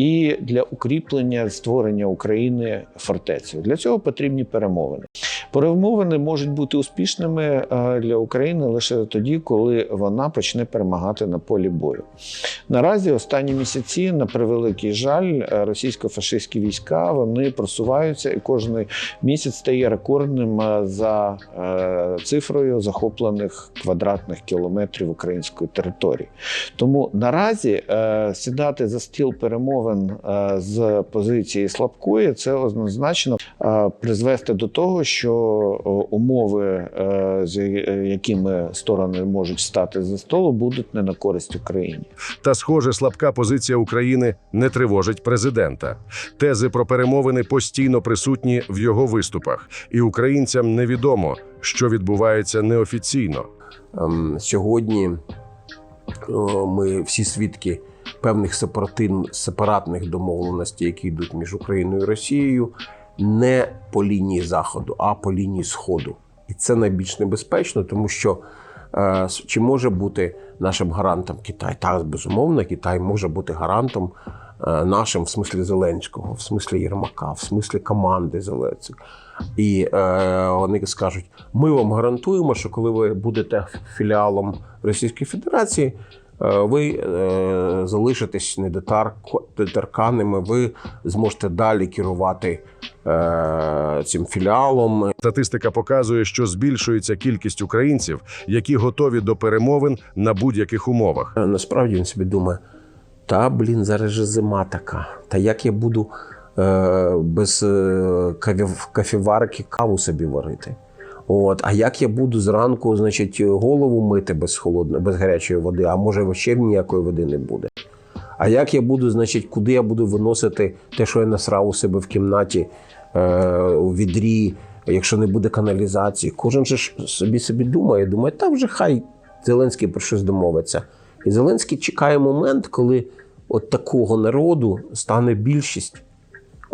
і для укріплення створення України фортецею. Для цього потрібні перемовини. Перемовини можуть бути успішними для України лише тоді, коли вона почне перемагати на полі бою. Наразі останні місяці, на превеликий жаль, російсько-фашистські війська вони просуваються, і кожен місяць стає рекордним за е, цифрою захоплених квадратних кілометрів української території. Тому наразі е, сідати за стіл перемовин е, з позиції слабкої це однозначно призвести до того, що умови, е, з якими сторони можуть стати за столу, будуть не на користь Україні. Та, схоже, слабка позиція України не тривожить президента. Тези про перемовини постійно присутні в його виступах, і українцям невідомо, що відбувається неофіційно. Ем, Сьогодні ми всі свідки певних сепаратин, сепаратних домовленостей, які йдуть між Україною і Росією, не по лінії Заходу, а по лінії Сходу. І це найбільш небезпечно, тому що е, чи може бути нашим гарантом Китай? Так, безумовно, Китай може бути гарантом е, нашим в смислі Зеленського, в смислі Єрмака, в смислі команди Зеленського. І е, вони скажуть: ми вам гарантуємо, що коли ви будете філіалом Російської Федерації, ви е, залишитесь недоторканними, ви зможете далі керувати е, цим філіалом. Статистика показує, що збільшується кількість українців, які готові до перемовин на будь-яких умовах. Е, Насправді він собі думає: та блін, зараз же зима така. Та як я буду е, без е, кавів, каву собі варити? От, а як я буду зранку, значить, голову мити без холодної, без гарячої води, а може вообще ніякої води не буде. А як я буду, значить, куди я буду виносити те, що я насрав у себе в кімнаті е, у відрі, якщо не буде каналізації? Кожен же собі собі думає, думає, та вже хай Зеленський про щось домовиться. І Зеленський чекає момент, коли от такого народу стане більшість,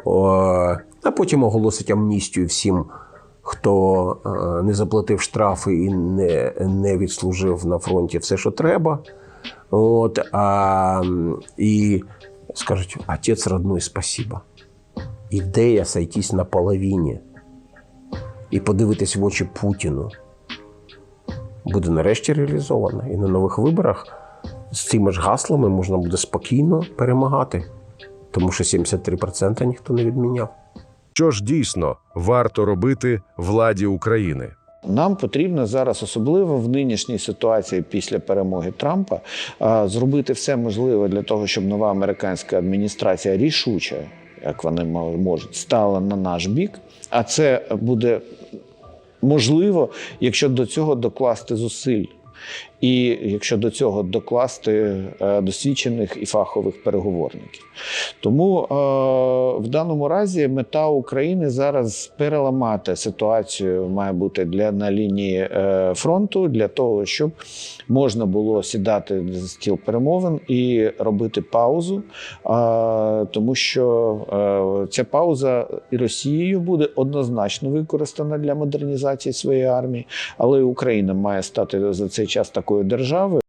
О, а потім оголосить амністію всім, хто е, не заплатив штрафи і не, не відслужив на фронті все, що треба. От, а, і скажуть, отець родной, спасибо. Ідея сойтись на половині і подивитись в очі Путіну буде нарешті реалізована. І на нових виборах з цими ж гаслами можна буде спокійно перемагати, тому що 73% ніхто не відміняв. Що ж дійсно варто робити владі України? Нам потрібно зараз, особливо в нинішній ситуації після перемоги Трампа, зробити все можливе для того, щоб нова американська адміністрація рішуче, як вони мо- можуть, стала на наш бік. А це буде можливо, якщо до цього докласти зусиль. І якщо до цього докласти е, досвідчених і фахових переговорників. Тому е, в даному разі мета України зараз переламати ситуацію має бути для на лінії е, фронту для того, щоб можна було сідати за стіл перемовин і робити паузу, тому що ця пауза і Росією буде однозначно використана для модернізації своєї армії, але і Україна має стати за цей час такою державою.